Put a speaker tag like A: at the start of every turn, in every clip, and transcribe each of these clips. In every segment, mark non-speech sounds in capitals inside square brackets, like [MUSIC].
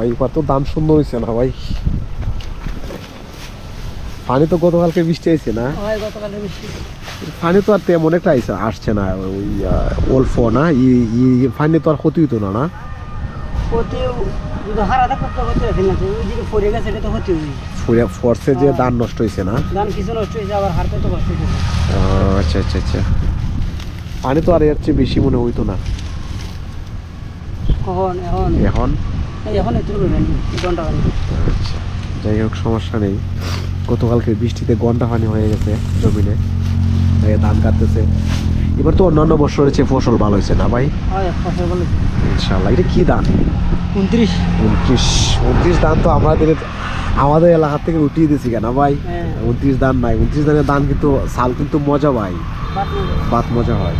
A: ভাই এবার তো দাম সুন্দর হয়েছে না ভাই। পানি তো গতকালকে বৃষ্টি হয়েছে না? পানি তো আর তেমন একটা আইসা আসছে না ওই অল্প না পানি তো আর ক্ষতি হইতো না না? ফোর্সে যে ধান নষ্ট হয়েছে আচ্ছা আচ্ছা আচ্ছা। পানি তো আর এর চেয়ে বেশি মনে হইতো
B: এখন?
A: এখন
B: একটু ঘণ্টা খানি
A: আচ্ছা যাই হোক সমস্যা নেই। গতকালকে বৃষ্টিতে ঘণ্টা পানি হয়ে গেছে জমিনে। ধান কাটতেছে। এবার তো অন্যান্য বছরের চেয়ে ফসল ভালো হয়েছে না ভাই? ইনশাল্লাহ এটা কি ধান?
B: উনত্রিশ।
A: উনত্রিশ উনত্রিশ ধান তো আমাদের আমাদের এলাকা থেকে উঠিয়ে দিয়েছি কেন ভাই?
B: হ্যাঁ।
A: উনত্রিশ ধান নাই। উনত্রিশ ধানের ধান কিন্তু সাল কিন্তু মজা ভাই।
B: বাদ
A: বাত মজা হয়।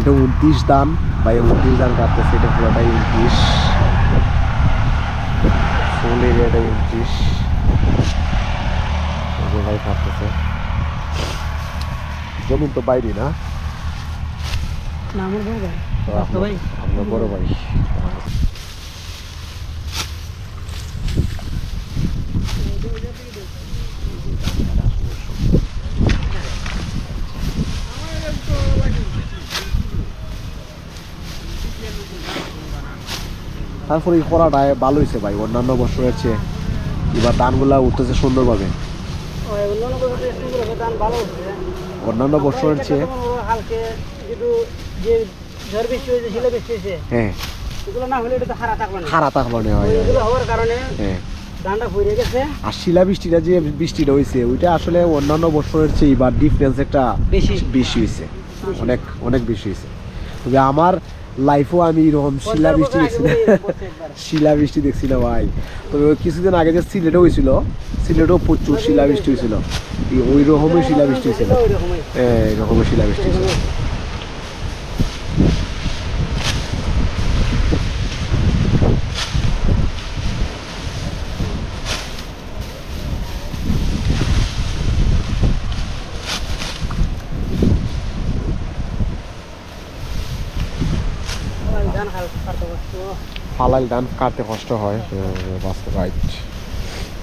A: এটা উনত্রিশ দান ভাই উনত্রিশ দান কাটতেছে এটা পুরোটাই উনত্রিশ। ফুল এরিয়াটাই উনত্রিশ ভাই কাটতেছে জমিন তো বাইরে না?
B: আমার বড় ভাই?
A: আপনার বড় ভাই। তারপরে এই খরাটায় ভালো হয়েছে ভাই অন্যান্য বছরের চেয়ে। এবার ধানগুলা উঠতেছে সুন্দরভাবে।
B: অন্যান্য
A: বছরের চেয়ে হ্যাঁ।
B: হারা থাকবে না
A: হয়।
B: হওয়ার কারণে
A: আর শিলা বৃষ্টিটা যে বৃষ্টিটা হয়েছে ওইটা আসলে অন্যান্য বছরের চেয়ে এবার ডিফারেন্স একটা
B: বেশি।
A: বেশি হয়েছে। অনেক অনেক বেশি হয়েছে। তবে আমার লাইফেও আমি এরকম শিলা বৃষ্টি দেখছি না। [LAUGHS] শিলা বৃষ্টি দেখছি না ভাই। তবে কিছুদিন আগে যে সিলেটও হয়েছিল সিলেটেও প্রচুর শিলা বৃষ্টি হয়েছিল। ওই রকমই শিলা বৃষ্টি হয়েছিল। হ্যাঁ এরকমই রকমই শিলা বৃষ্টি হয়েছিল
B: ধান হাল কাটতে কষ্ট
A: ফালাইল ধান কাটতে কষ্ট হয় বাস্তব রাইট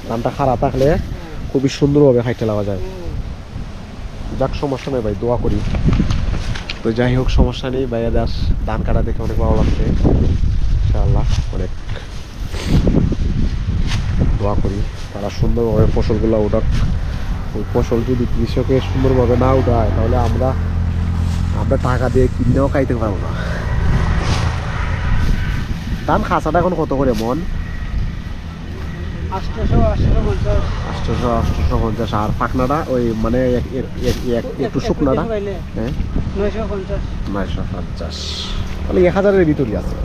A: ধানটা খারাপ থাকলে খুবই সুন্দরভাবে খাইতে লাগা যায়। যাক, সমস্যা নেই ভাই, দোয়া করি। তো যাই হোক, সমস্যা নেই, ভাইয়া দাস ধান কাটা দেখে অনেক ভালো লাগছে। ইনশাআল্লাহ, অনেক দোয়া করি। তারা সুন্দরভাবে ফসলগুলো উঠাক। ওই ফসল যদি কৃষকে সুন্দরভাবে না উঠায়, তাহলে আমরা আমরা টাকা দিয়ে কিনেও খাইতে পারব না। ধান খাঁচাটা এখন কত করে মন?
B: আষ্টশো আষ্টশো পঞ্চাশ।
A: আর পাকনাটা ওই মানে একটু শুকনাটা? হ্যাঁ?
B: নয়শো পঞ্চাশ।
A: তাহলে এক হাজারের ভিতরই আছে।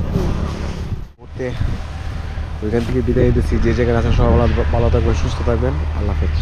A: ওইখান থেকে বিদায় দিচ্ছি যে জায়গায় আছেন সবাই ভালো ভালো থাকবেন সুস্থ থাকবেন। আল্লাহ হাফেজ।